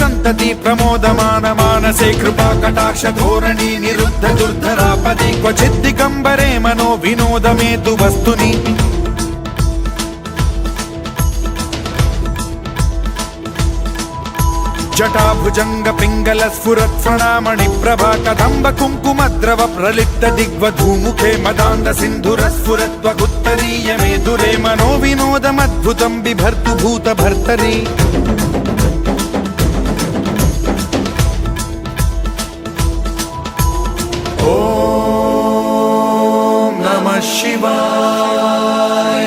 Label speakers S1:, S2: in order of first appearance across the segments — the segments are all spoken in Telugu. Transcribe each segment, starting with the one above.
S1: సంతతి ప్రమోదమాన మానసే కృపా కటాక్ష ధోరణి నిరుద్ధ దుర్ధరాపది. క్వచిద్ది కంబరే మనో వినోదమేతు వస్తుని జటాభుజంగ పింగళ స్ఫురత్ణామణి ప్రభా కదంబ కుంకుమద్రవ ప్రలిప్త దిగ్వధూముఖే మదాంద సింధుర స్ఫురత్వగుత్తరీయ మే దురే మనో వినోదమద్భుతం బిభర్తు భూత భర్తరీ. शिवाय।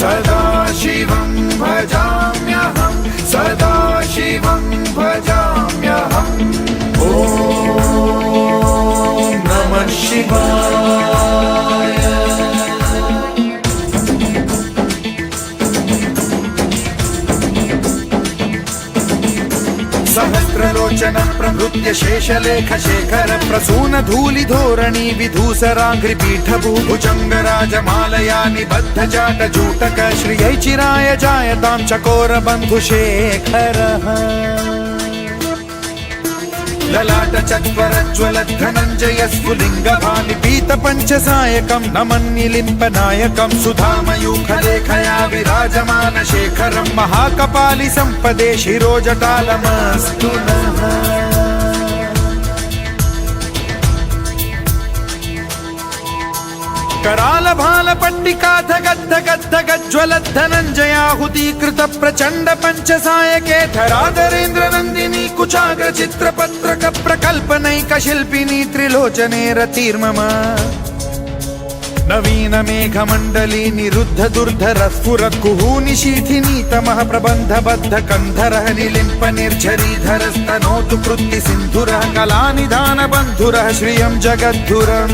S1: सदा शिवं भजाम्यहं सदा शिवं सदाशिवं वजाम्यह नमः शिवाय। सहस्रलोचन प्रभृत्य शेषलेख शेखर, प्रसून धूलि धोरणि विधूसराङ्घ्रि पीठभूभुजङ्ग राजमालया निबद्ध जाट जूटक, श्रियै चिराय जायतां चकोर बन्धुशेखरः లలాట చక్వరజ్వల ధనంజయ స్ఫులింగ భాని పీత పంచసాయకం నమన్నిలింప నాయకం సుధామయూఖలేఖయా విరాజమాన శేఖరం మహాకపాలి సంపదే శిరోజటాలమస్తు నమః కరాల భాల పట్టికాథ గద్ద గద్ద గజ్వల ధనంజయాహుతీకృత ప్రచండ పంచసాయకే ధరాధరేంద్ర నందిని కుచాగ్ర చిత్రపత్రక ప్రకల్పనైక శిల్పిని త్రిలోచనే రతీర్మమా నవీన మేఘమండలి నిరుద్ధ దుర్ధర స్ఫుర కుహూని శీఠి నీతమః ప్రబంధ బద్ధ కంధరః నిలింప నిర్ఝరీధరస్తనోతు కృత్తి సింధురః కళానిధాన బంధురః శ్రియం జగద్ధురం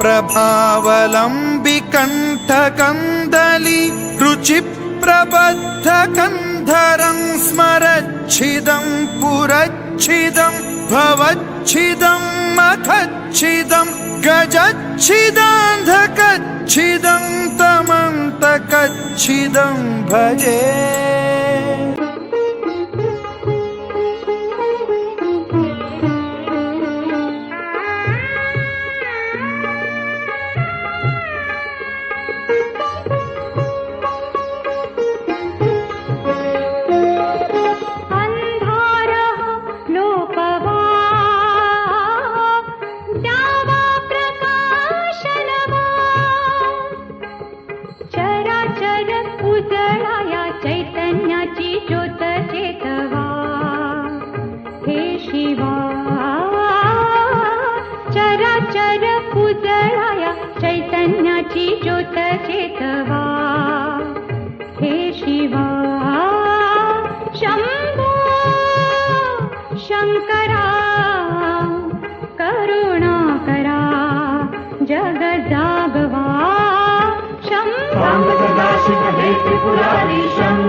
S1: प्रभावलम्बिकण्ठकन्दलि रुचि प्रबद्ध कन्धरं स्मरच्छिदं पुरच्छिदं भवच्छिदं मखच्छिदं गजच्छिदान्धकच्छिदं तमन्तकच्छिदं भजे
S2: शिवा चराचर चैतन्याची ज्योत चेतवा। हे शिवा शम्भो
S3: सदाशिव हे त्रिपुरारी शम्भो
S2: शम्भो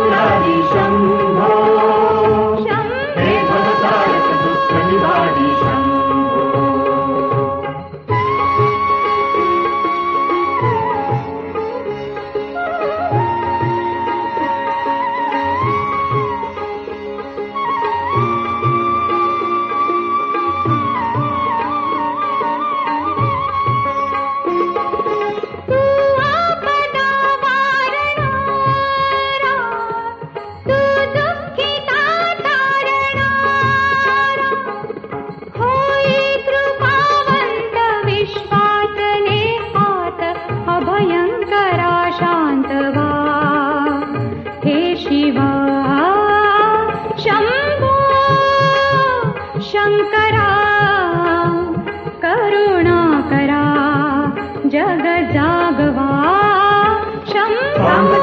S2: देशम्भो शिवा।
S3: शम्भु शङ्करा करुणाकरा जगदाघवा शम्भुश